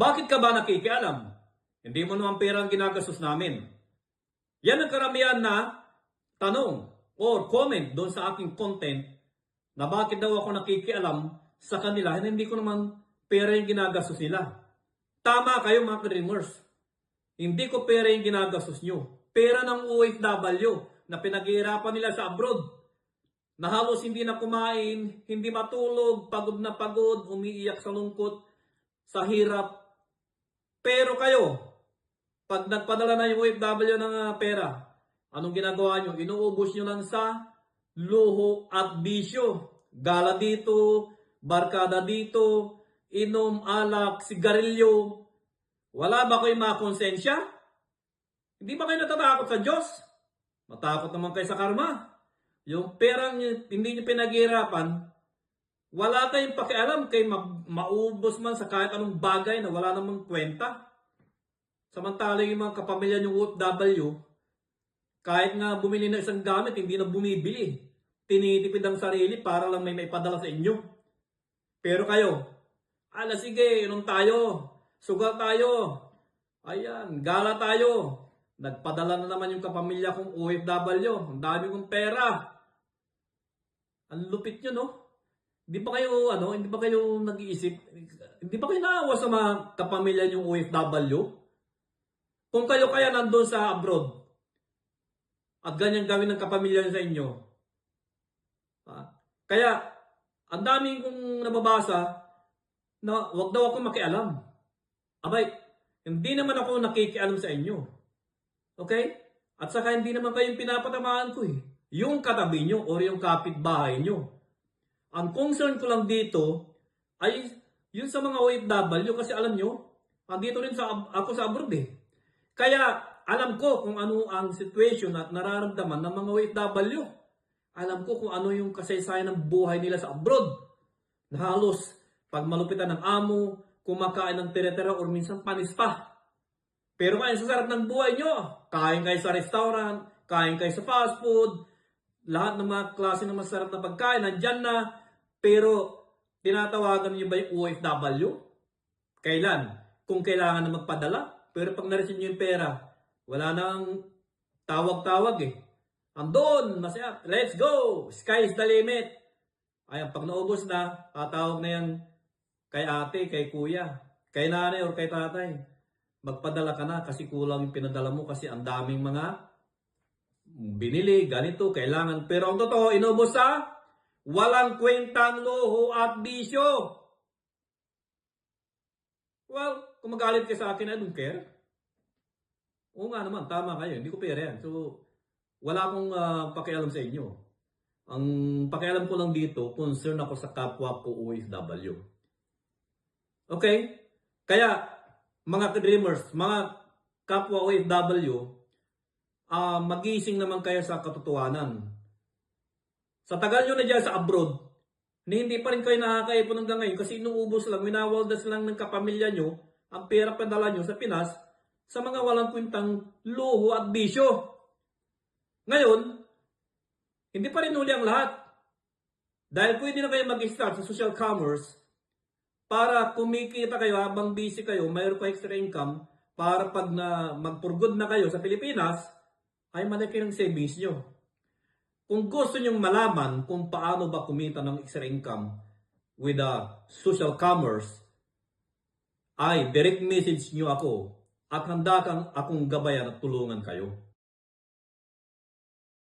Bakit ka ba nakikialam? Hindi mo naman pera ang ginagastos namin. Yan ang karamihan na tanong or comment doon sa aking content na bakit daw ako nakikialam sa kanila na hindi ko naman pera yung ginagastos nila. Tama kayo mga dreamers. Hindi ko pera yung ginagastos nyo. Pera ng OFW na pinaghihirapan nila sa abroad. Na halos hindi na kumain, hindi matulog, pagod na pagod, umiiyak sa lungkot, sa hirap. Kayo, pag nagpadala na yung OFW ng ah, pera, anong ginagawa nyo? Inuubos nyo lang sa luho at bisyo. Gala dito, barkada dito, inom, alak, sigarilyo. Wala ba kayo mga konsensya? Hindi ba kayo natatakot sa Diyos? Matakot naman kayo sa karma. Yung perang hindi nyo pinaghihirapan, wala kayong pakialam kay ma- maubos man sa kahit anong bagay na wala namang kwenta. Samantala yung mga kapamilya ng OFW, kahit nga bumili ng isang gamit, hindi na bumibili. Tinitipid ang sarili para lang may maipadala sa inyo. Pero kayo, ala sige, inom tayo, sugal tayo, ayan, gala tayo. Nagpadala na naman yung kapamilya kong OFW, ang dami kong pera. Ang lupit nyo, no? Hindi ba kayo, ano, hindi ba kayo nag-iisip, hindi ba kayo naawa sa mga kapamilya yung OFW? Kung kayo kaya nandun sa abroad, at ganyan gawin ng kapamilya sa inyo, ah, kaya, ang daming kong nababasa, na wag daw ako makialam. Abay, hindi naman ako nakikialam sa inyo. Okay? At saka hindi naman kayong pinapatamaan ko eh. Yung katabi nyo or yung kapitbahay nyo. Ang concern ko lang dito ay yun sa mga OFW kasi alam nyo, andito rin sa, ako sa abroad eh. Kaya alam ko kung ano ang situation at nararamdaman ng mga OFW. Alam ko kung ano yung kasaysayan ng buhay nila sa abroad. Na halos pag malupitan ng amo, kumakain ng tire-tire or minsan panis pa. Pero ngayon sa sarap ng buhay nyo, kain kayo sa restaurant, kain kayo sa fast food, lahat ng mga klase ng masarap na pagkain, nandyan na, pero tinatawagan niyo ba yung OFW? Kailan? Kung kailangan na magpadala. Pero pag na-receive niyo yung pera, wala nang tawag-tawag eh. Andon, masaya, let's go! Sky is the limit. Ayan, pag naubos na, tatawag na yan kay ate, kay kuya, kay nanay or kay tatay. Magpadala ka na kasi kulang yung pinadala mo kasi ang daming mga binili, ganito, kailangan. Pero ang totoo, inubos sa walang kwentang loho at bisyo. Well, kung magalit ka sa akin, I don't care. Oo nga naman, tama kayo. Hindi ko pera yan. So, wala akong ah, pakialam sa inyo. Ang pakialam ko lang dito, concern ako sa kapwa ko OFW. Okay? Kaya, mga dreamers, mga kapwa OFW, ah magising naman kayo sa katotohanan. Sa tagal nyo na dyan sa abroad, na hindi pa rin kayo nakakaipon hanggang ngayon kasi inuubos lang, minawaldas lang ng kapamilya nyo ang pera padala nyo sa Pinas sa mga walang kwentang luho at bisyo. Ngayon, hindi pa rin uli ang lahat. Dahil pwede na kayo mag-start sa social commerce para kumikita kayo habang busy kayo, mayroon pa extra income para pag na magpurgod na kayo sa Pilipinas, ay malaki ng savings nyo. Kung gusto nyong malaman kung paano ba kumita ng extra income with a social commerce, ay direct message nyo ako at handa kang akong gabayan at tulungan kayo.